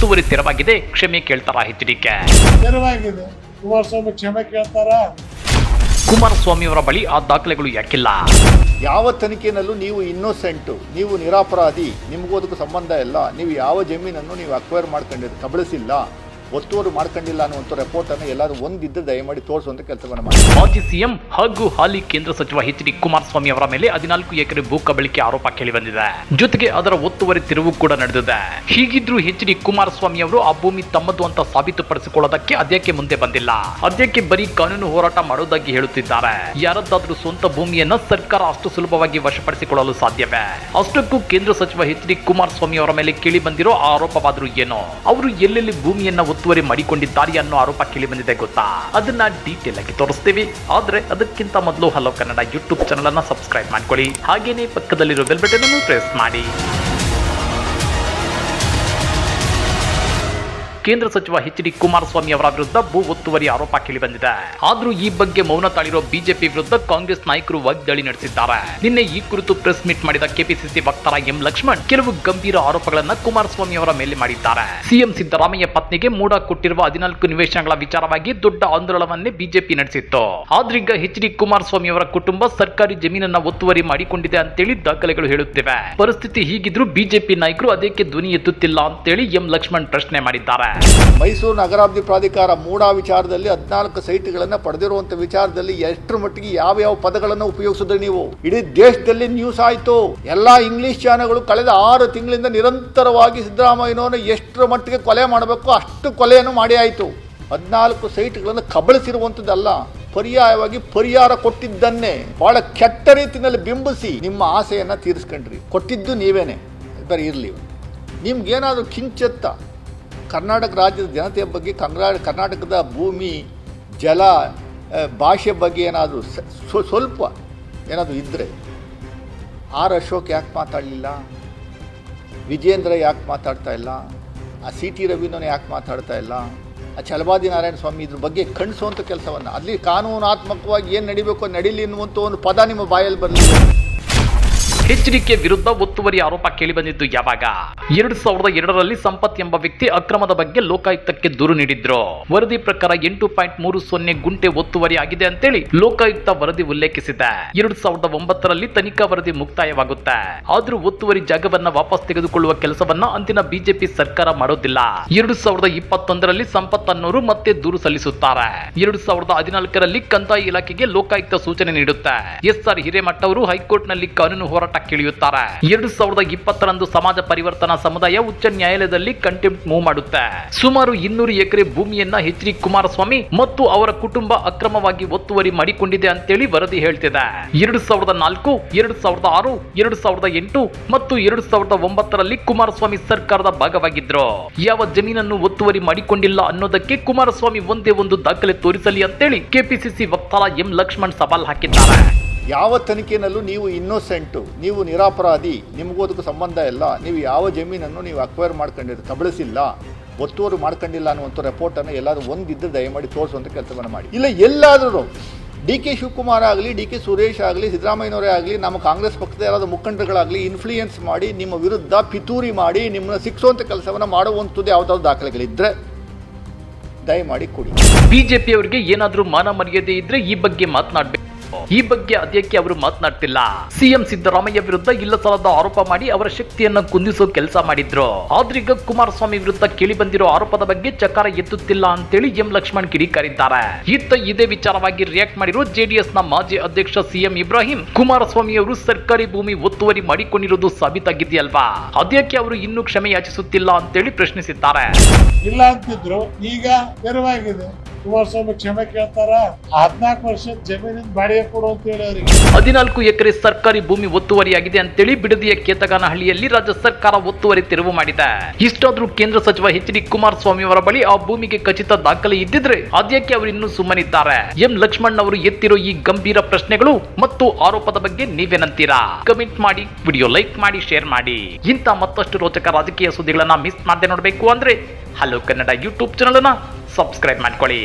ಒತ್ತುವರಿ ತೆರವಾಗಿದೆ. ಕ್ಷಮೆ ಕೇಳ್ತಾರ ಎಚ್ ಡಿಕೆ ತೆರವಾಗಿದೆ. ಕುಮಾರಸ್ವಾಮಿ ಕ್ಷಮೆ ಕೇಳ್ತಾರ? ಕುಮಾರಸ್ವಾಮಿ ಅವರ ಬಳಿ ಆ ದಾಖಲೆಗಳು ಯಾಕಿಲ್ಲ? ಯಾವ ತನಿಖೆನಲ್ಲೂ ನೀವು ಇನ್ನೋಸೆಂಟು ನೀವು ನಿರಾಪರಾಧಿ ನಿಮಗೂ ಅದಕ್ಕೂ ಸಂಬಂಧ ಇಲ್ಲ ನೀವು ಯಾವ ಜಮೀನನ್ನು ನೀವು ಅಕ್ವೈರ್ ಮಾಡ್ಕೊಂಡಿದ್ದು ಕಬಳಿಸಿಲ್ಲ. ಒತ್ತುವರಿ ಮಾಡ್ಕೊಂಡಿಲ್ಲ ಅನ್ನುವಂಥ ರಿಪೋರ್ಟನ್ನು ಎಲ್ಲರೂ ಒಂದಿದ್ದು ದಯಮಾಡಿ ತೋರಿಸುವಂಥ ಕೆಲಸವನ್ನು ಮಾಡಿ. ಮಾಜಿ ಸಿಎಂ ಹಾಗೂ ಹಾಲಿ ಕೇಂದ್ರ ಸಚಿವ ಎಚ್ ಡಿ ಕುಮಾರಸ್ವಾಮಿ ಅವರ ಮೇಲೆ ಹದಿನಾಲ್ಕು ಎಕರೆ ಭೂ ಕಬಳಿಕೆ ಆರೋಪ ಕೇಳಿಬಂದಿದೆ ಜೊತೆಗೆ ಅದರ ಒತ್ತುವರಿ ತಿರುವು ಕೂಡ ನಡೆದಿದೆ. ಹೀಗಿದ್ರೂ ಎಚ್ ಡಿ ಕುಮಾರಸ್ವಾಮಿ ಅವರು ಆ ಭೂಮಿ ತಮ್ಮದು ಅಂತ ಸಾಬೀತುಪಡಿಸಿಕೊಳ್ಳೋದಕ್ಕೆ ಅದ್ಯಾಕೆ ಮುಂದೆ ಬಂದಿಲ್ಲ? ಅದ್ಯಾಕೆ ಬರೀ ಕಾನೂನು ಹೋರಾಟ ಮಾಡೋದಾಗಿ ಹೇಳುತ್ತಿದ್ದಾರೆ? ಯಾರದ್ದಾದ್ರೂ ಸ್ವಂತ ಭೂಮಿಯನ್ನ ಸರ್ಕಾರ ಅಷ್ಟು ಸುಲಭವಾಗಿ ವಶಪಡಿಸಿಕೊಳ್ಳಲು ಸಾಧ್ಯವೇ? ಅಷ್ಟಕ್ಕೂ ಕೇಂದ್ರ ಸಚಿವ ಎಚ್ ಡಿ ಕುಮಾರಸ್ವಾಮಿ ಅವರ ಮೇಲೆ ಕೇಳಿ ಬಂದಿರೋ ಆರೋಪವಾದರೂ ಏನೋ? ಅವರು ಎಲ್ಲೆಲ್ಲಿ ಭೂಮಿಯನ್ನ ಒತ್ತುವರಿ ಮಾಡಿಕೊಂಡಿದ್ದಾರೆ ಅನ್ನೋ ಆರೋಪ ಕೇಳಿ ಬಂದಿದೆ ಗೊತ್ತಾ? ಅದನ್ನ ಡೀಟೇಲ್ ಆಗಿ ತೋರಿಸ್ತೀವಿ. ಆದ್ರೆ ಅದಕ್ಕಿಂತ ಮೊದಲು ಹಲೋ ಕನ್ನಡ ಯೂಟ್ಯೂಬ್ ಚಾನಲ್ ಅನ್ನ ಸಬ್ಸ್ಕ್ರೈಬ್ ಮಾಡ್ಕೊಳ್ಳಿ. ಹಾಗೇನೆ ಪಕ್ಕದಲ್ಲಿರೋ ಬೆಲ್ ಬಟನ್ ಅನ್ನು ಪ್ರೆಸ್ ಮಾಡಿ. ಕೇಂದ್ರ ಸಚಿವ ಎಚ್ ಡಿ ಕುಮಾರಸ್ವಾಮಿ ಅವರ ವಿರುದ್ಧ ಭೂ ಒತ್ತುವರಿ ಆರೋಪ ಕೇಳಿಬಂದಿದೆ. ಆದ್ರೂ ಈ ಬಗ್ಗೆ ಮೌನ ತಾಳಿರೋ ಬಿಜೆಪಿ ವಿರುದ್ಧ ಕಾಂಗ್ರೆಸ್ ನಾಯಕರು ವಾಗ್ದಾಳಿ ನಡೆಸಿದ್ದಾರೆ. ನಿನ್ನೆ ಈ ಕುರಿತು ಪ್ರೆಸ್ ಮೀಟ್ ಮಾಡಿದ ಕೆಪಿಸಿಸಿ ವಕ್ತಾರ ಎಂ ಲಕ್ಷ್ಮಣ್ ಕೆಲವು ಗಂಭೀರ ಆರೋಪಗಳನ್ನ ಕುಮಾರಸ್ವಾಮಿ ಅವರ ಮೇಲೆ ಮಾಡಿದ್ದಾರೆ. ಸಿಎಂ ಸಿದ್ದರಾಮಯ್ಯ ಪತ್ನಿಗೆ ಮೂಡ ಕೊಟ್ಟಿರುವ ಹದಿನಾಲ್ಕು ನಿವೇಶನಗಳ ವಿಚಾರವಾಗಿ ದೊಡ್ಡ ಆಂದೋಲನವನ್ನೇ ಬಿಜೆಪಿ ನಡೆಸಿತ್ತು. ಆದ್ರೀಗ ಎಚ್ ಡಿ ಕುಮಾರಸ್ವಾಮಿ ಅವರ ಕುಟುಂಬ ಸರ್ಕಾರಿ ಜಮೀನನ್ನ ಒತ್ತುವರಿ ಮಾಡಿಕೊಂಡಿದೆ ಅಂತೇಳಿ ದಾಖಲೆಗಳು ಹೇಳುತ್ತಿವೆ. ಪರಿಸ್ಥಿತಿ ಹೀಗಿದ್ರು ಬಿಜೆಪಿ ನಾಯಕರು ಅದಕ್ಕೆ ಧ್ವನಿ ಎತ್ತುತ್ತಿಲ್ಲ ಅಂತೇಳಿ ಎಂ ಲಕ್ಷ್ಮಣ್ ಪ್ರಶ್ನೆ ಮಾಡಿದ್ದಾರೆ. ಮೈಸೂರು ನಗರಾಭಿವೃದ್ಧಿ ಪ್ರಾಧಿಕಾರ ಮೂಡಾ ವಿಚಾರದಲ್ಲಿ ಹದಿನಾಲ್ಕು ಸೈಟ್ಗಳನ್ನು ಪಡೆದಿರುವಂತ ವಿಚಾರದಲ್ಲಿ ಎಷ್ಟರ ಮಟ್ಟಿಗೆ ಯಾವ ಯಾವ ಪದಗಳನ್ನು ಉಪಯೋಗಿಸಿದ್ರೆ ನೀವು? ಇಡೀ ದೇಶದಲ್ಲಿ ನ್ಯೂಸ್ ಆಯಿತು. ಎಲ್ಲ ಇಂಗ್ಲಿಷ್ ಚಾನೆಲ್ಗಳು ಕಳೆದ ಆರು ತಿಂಗಳಿಂದ ನಿರಂತರವಾಗಿ ಸಿದ್ದರಾಮಯ್ಯನವರನ್ನು ಎಷ್ಟರ ಮಟ್ಟಿಗೆ ಕೊಲೆ ಮಾಡಬೇಕು ಅಷ್ಟು ಕೊಲೆಯನ್ನು ಮಾಡಿ ಆಯಿತು. ಹದಿನಾಲ್ಕು ಸೈಟ್ಗಳನ್ನು ಕಬಳಿಸಿರುವಂಥದ್ದಲ್ಲ ಪರ್ಯಾಯವಾಗಿ ಪರಿಹಾರ ಕೊಟ್ಟಿದ್ದನ್ನೇ ಬಹಳ ಕೆಟ್ಟ ರೀತಿಯಲ್ಲಿ ಬಿಂಬಿಸಿ ನಿಮ್ಮ ಆಸೆಯನ್ನು ತೀರಿಸ್ಕೊಂಡ್ರಿ. ಕೊಟ್ಟಿದ್ದು ನೀವೇನೆ. ಬರೀ ಇರಲಿ. ನಿಮ್ಗೇನಾದರೂ ಕಿಂಚತ್ತ ಕರ್ನಾಟಕ ರಾಜ್ಯದ ಜನತೆಯ ಬಗ್ಗೆ ಕನ್ನಡ ಕರ್ನಾಟಕದ ಭೂಮಿ, ಜಲ ಭಾಷೆ ಬಗ್ಗೆ ಏನಾದರೂ ಸ್ವಲ್ಪ ಏನಾದರೂ ಇದ್ದರೆ ಆರ್ ಅಶೋಕ್ ಯಾಕೆ ಮಾತಾಡಲಿಲ್ಲ? ವಿಜೇಂದ್ರ ಯಾಕೆ ಮಾತಾಡ್ತಾ ಇಲ್ಲ? ಆ ಸಿ ಟಿ ರವಿನೂ ಯಾಕೆ ಮಾತಾಡ್ತಾ ಇಲ್ಲ? ಆ ಚಲಬಾದಿ ನಾರಾಯಣ ಸ್ವಾಮಿ ಇದ್ರ ಬಗ್ಗೆ ಕಣಿಸುವಂಥ ಕೆಲಸವನ್ನು, ಅಲ್ಲಿ ಕಾನೂನಾತ್ಮಕವಾಗಿ ಏನು ನಡಿಬೇಕು, ನಡೀಲಿ ಎನ್ನುವಂಥ ಒಂದು ಪದ ನಿಮ್ಮ ಬಾಯಲ್ಲಿ ಬರಲಿಲ್ಲ. ಎಚ್ಡಿಕೆ ವಿರುದ್ಧ ಒತ್ತುವರಿ ಆರೋಪ ಕೇಳಿಬಂದಿದ್ದು ಯಾವಾಗ? ಎರಡು ಸಾವಿರದ ಎರಡರಲ್ಲಿ ಸಂಪತ್ ಎಂಬ ವ್ಯಕ್ತಿ ಅಕ್ರಮದ ಬಗ್ಗೆ ಲೋಕಾಯುಕ್ತಕ್ಕೆ ದೂರು ನೀಡಿದ್ರು. ವರದಿ ಪ್ರಕಾರ ಎಂಟು ಪಾಯಿಂಟ್ ಮೂರು ಸೊನ್ನೆ ಗುಂಟೆ ಒತ್ತುವರಿ ಆಗಿದೆ ಅಂತೇಳಿ ಲೋಕಾಯುಕ್ತ ವರದಿ ಉಲ್ಲೇಖಿಸಿದೆ. ಎರಡ್ ಸಾವಿರದ ಒಂಬತ್ತರಲ್ಲಿ ತನಿಖಾ ವರದಿ ಮುಕ್ತಾಯವಾಗುತ್ತೆ. ಆದ್ರೂ ಒತ್ತುವರಿ ಜಾಗವನ್ನ ವಾಪಸ್ ತೆಗೆದುಕೊಳ್ಳುವ ಕೆಲಸವನ್ನ ಅಂದಿನ ಬಿಜೆಪಿ ಸರ್ಕಾರ ಮಾಡೋದಿಲ್ಲ. ಎರಡು ಸಾವಿರದ ಇಪ್ಪತ್ತೊಂದರಲ್ಲಿ ಸಂಪತ್ ಅನ್ನೋರು ಮತ್ತೆ ದೂರು ಸಲ್ಲಿಸುತ್ತಾರೆ. ಎರಡು ಸಾವಿರದ ಹದಿನಾಲ್ಕರಲ್ಲಿ ಕಂದಾಯ ಇಲಾಖೆಗೆ ಲೋಕಾಯುಕ್ತ ಸೂಚನೆ ನೀಡುತ್ತೆ. ಎಸ್ ಆರ್ ಹಿರೇಮಠ ಅವರು ಹೈಕೋರ್ಟ್ನಲ್ಲಿ ಕಾನೂನು ಹೋರಾಟ ಕೇಳಿಯುತ್ತಾರೆ. ಎರಡು ಸಾವಿರದ ಇಪ್ಪತ್ತರಂದು ಸಮಾಜ ಪರಿವರ್ತನಾ ಸಮುದಾಯ ಉಚ್ಚ ನ್ಯಾಯಾಲಯದಲ್ಲಿ ಕಂಟೆಂಪ್ಟ್ ಮೂವ್ ಮಾಡುತ್ತೆ. ಸುಮಾರು ಇನ್ನೂರು ಎಕರೆ ಭೂಮಿಯನ್ನ ಎಚ್ ಡಿ ಕುಮಾರಸ್ವಾಮಿ ಮತ್ತು ಅವರ ಕುಟುಂಬ ಅಕ್ರಮವಾಗಿ ಒತ್ತುವರಿ ಮಾಡಿಕೊಂಡಿದೆ ಅಂತೇಳಿ ವರದಿ ಹೇಳ್ತಿದೆ. ಎರಡು ಸಾವಿರದ ನಾಲ್ಕು, ಎರಡು ಸಾವಿರದ ಆರು, ಎರಡು ಸಾವಿರದ ಎಂಟು ಮತ್ತು ಎರಡು ಸಾವಿರದ ಒಂಬತ್ತರಲ್ಲಿ ಕುಮಾರಸ್ವಾಮಿ ಸರ್ಕಾರದ ಭಾಗವಾಗಿದ್ರು. ಯಾವ ಜಮೀನನ್ನು ಒತ್ತುವರಿ ಮಾಡಿಕೊಂಡಿಲ್ಲ ಅನ್ನೋದಕ್ಕೆ ಕುಮಾರಸ್ವಾಮಿ ಒಂದೇ ಒಂದು ದಾಖಲೆ ತೋರಿಸಲಿ ಅಂತೇಳಿ ಕೆಪಿಸಿಸಿ ವಕ್ತಾರ ಎಂ ಲಕ್ಷ್ಮಣ್ ಸವಾಲ್ ಹಾಕಿದ್ದಾರೆ. ಯಾವ ತನಿಖೆಯಲ್ಲೂ ನೀವು ಇನ್ನೋಸೆಂಟು ನೀವು ನಿರಾಪರಾಧಿ, ನಿಮಗೂ ಅದಕ್ಕೂ ಸಂಬಂಧ ಇಲ್ಲ, ನೀವು ಯಾವ ಜಮೀನನ್ನು ನೀವು ಅಕ್ವೈರ್ ಮಾಡ್ಕೊಂಡಿದ್ದು ಕಬಳಿಸಿಲ್ಲ, ಒತ್ತುವರಿ ಮಾಡ್ಕೊಂಡಿಲ್ಲ ಅನ್ನುವಂಥ ರೆಪೋರ್ಟನ್ನು ಎಲ್ಲಾದರೂ ಒಂದಿದ್ದು ದಯಮಾಡಿ ತೋರಿಸುವಂಥ ಕೆಲಸವನ್ನು ಮಾಡಿ. ಇಲ್ಲ, ಎಲ್ಲಾದರೂ ಡಿ ಕೆ ಶಿವಕುಮಾರ್ ಆಗಲಿ, ಡಿ ಕೆ ಸುರೇಶ್ ಆಗಲಿ, ಸಿದ್ದರಾಮಯ್ಯನವರೇ ಆಗಲಿ, ನಮ್ಮ ಕಾಂಗ್ರೆಸ್ ಪಕ್ಷದ ಯಾರಾದರೂ ಮುಖಂಡರುಗಳಾಗಲಿ ಇನ್ಫ್ಲೂಯೆನ್ಸ್ ಮಾಡಿ, ನಿಮ್ಮ ವಿರುದ್ಧ ಪಿತೂರಿ ಮಾಡಿ, ನಿಮ್ಮನ್ನ ಸಿಕ್ಸುವಂಥ ಕೆಲಸವನ್ನು ಮಾಡುವಂಥದ್ದು ಯಾವುದಾದ್ರು ದಾಖಲೆಗಳಿದ್ದರೆ ದಯಮಾಡಿ ಕೊಡಿ. ಬಿಜೆಪಿಯವರಿಗೆ ಏನಾದ್ರೂ ಮಾನ ಮರ್ಯಾದೆ ಇದ್ದರೆ ಈ ಬಗ್ಗೆ ಮಾತನಾಡ್ಬೇಕು. ಈ ಬಗ್ಗೆ ಅದ್ಯಕ್ಕೆ ಅವರು ಮಾತನಾಡ್ತಿಲ್ಲ. ಸಿಎಂ ಸಿದ್ದರಾಮಯ್ಯ ವಿರುದ್ಧ ಇಲ್ಲ ಸಲದ ಆರೋಪ ಮಾಡಿ ಅವರ ಶಕ್ತಿಯನ್ನ ಕುಂದಿಸೋ ಕೆಲಸ ಮಾಡಿದ್ರು. ಆದ್ರೀಗ ಕುಮಾರಸ್ವಾಮಿ ವಿರುದ್ಧ ಕೇಳಿ ಬಂದಿರೋ ಆರೋಪದ ಬಗ್ಗೆ ಚಕಾರ ಎತ್ತುತ್ತಿಲ್ಲ ಅಂತೇಳಿ ಎಂ ಲಕ್ಷ್ಮಣ್ ಕಿಡಿಕಾರಿದ್ದಾರೆ. ಇತ್ತ ಇದೇ ವಿಚಾರವಾಗಿ ರಿಯಾಕ್ಟ್ ಮಾಡಿರೋ ಜೆಡಿಎಸ್ನ ಮಾಜಿ ಅಧ್ಯಕ್ಷ ಸಿಎಂ ಇಬ್ರಾಹಿಂ. ಕುಮಾರಸ್ವಾಮಿ ಅವರು ಸರ್ಕಾರಿ ಭೂಮಿ ಒತ್ತುವರಿ ಮಾಡಿಕೊಂಡಿರೋದು ಸಾಬೀತಾಗಿದೆಯಲ್ವಾ? ಅದ್ಯಕ್ಕೆ ಅವರು ಇನ್ನೂ ಕ್ಷಮೆ ಯಾಚಿಸುತ್ತಿಲ್ಲ ಅಂತೇಳಿ ಪ್ರಶ್ನಿಸಿದ್ದಾರೆ. ಇಲ್ಲ ಅಂತಿದ್ರು. ಈಗ ತೆರವಾಗಿದೆ ಹದಿನಾಲ್ಕು ಎಕರೆ ಸರ್ಕಾರಿ ಭೂಮಿ ಒತ್ತುವರಿಯಾಗಿದೆ ಅಂತೇಳಿ ಬಿಡದಿಯ ಕೇತಗಾನಹಳ್ಳಿಯಲ್ಲಿ ರಾಜ್ಯ ಸರ್ಕಾರ ಒತ್ತುವರಿ ತೆರವು ಮಾಡಿದೆ. ಇಷ್ಟಾದ್ರೂ ಕೇಂದ್ರ ಸಚಿವ ಎಚ್ ಡಿ ಕುಮಾರಸ್ವಾಮಿ ಅವರ ಬಳಿ ಆ ಭೂಮಿಗೆ ಖಚಿತ ದಾಖಲೆ ಇದ್ದಿದ್ರೆ ಅದ್ಯಾಕೆ ಅವರು ಇನ್ನೂ ಸುಮ್ಮನಿದ್ದಾರೆ. ಎಂ ಲಕ್ಷ್ಮಣ್ ಅವರು ಎತ್ತಿರೋ ಈ ಗಂಭೀರ ಪ್ರಶ್ನೆಗಳು ಮತ್ತು ಆರೋಪದ ಬಗ್ಗೆ ನೀವೇನಂತೀರಾ ಕಮೆಂಟ್ ಮಾಡಿ, ವಿಡಿಯೋ ಲೈಕ್ ಮಾಡಿ, ಶೇರ್ ಮಾಡಿ. ಇಂಥ ಮತ್ತಷ್ಟು ರೋಚಕ ರಾಜಕೀಯ ಸುದ್ದಿಗಳನ್ನ ಮಿಸ್ ಮಾಡದೆ ನೋಡಬೇಕು ಅಂದ್ರೆ ಹಲೋ ಕನ್ನಡ ಯೂಟ್ಯೂಬ್ ಚಾನಲ್ ಅನ್ನ ಸಬ್ಸ್ಕ್ರೈಬ್ ಮಾಡ್ಕೊಳ್ಳಿ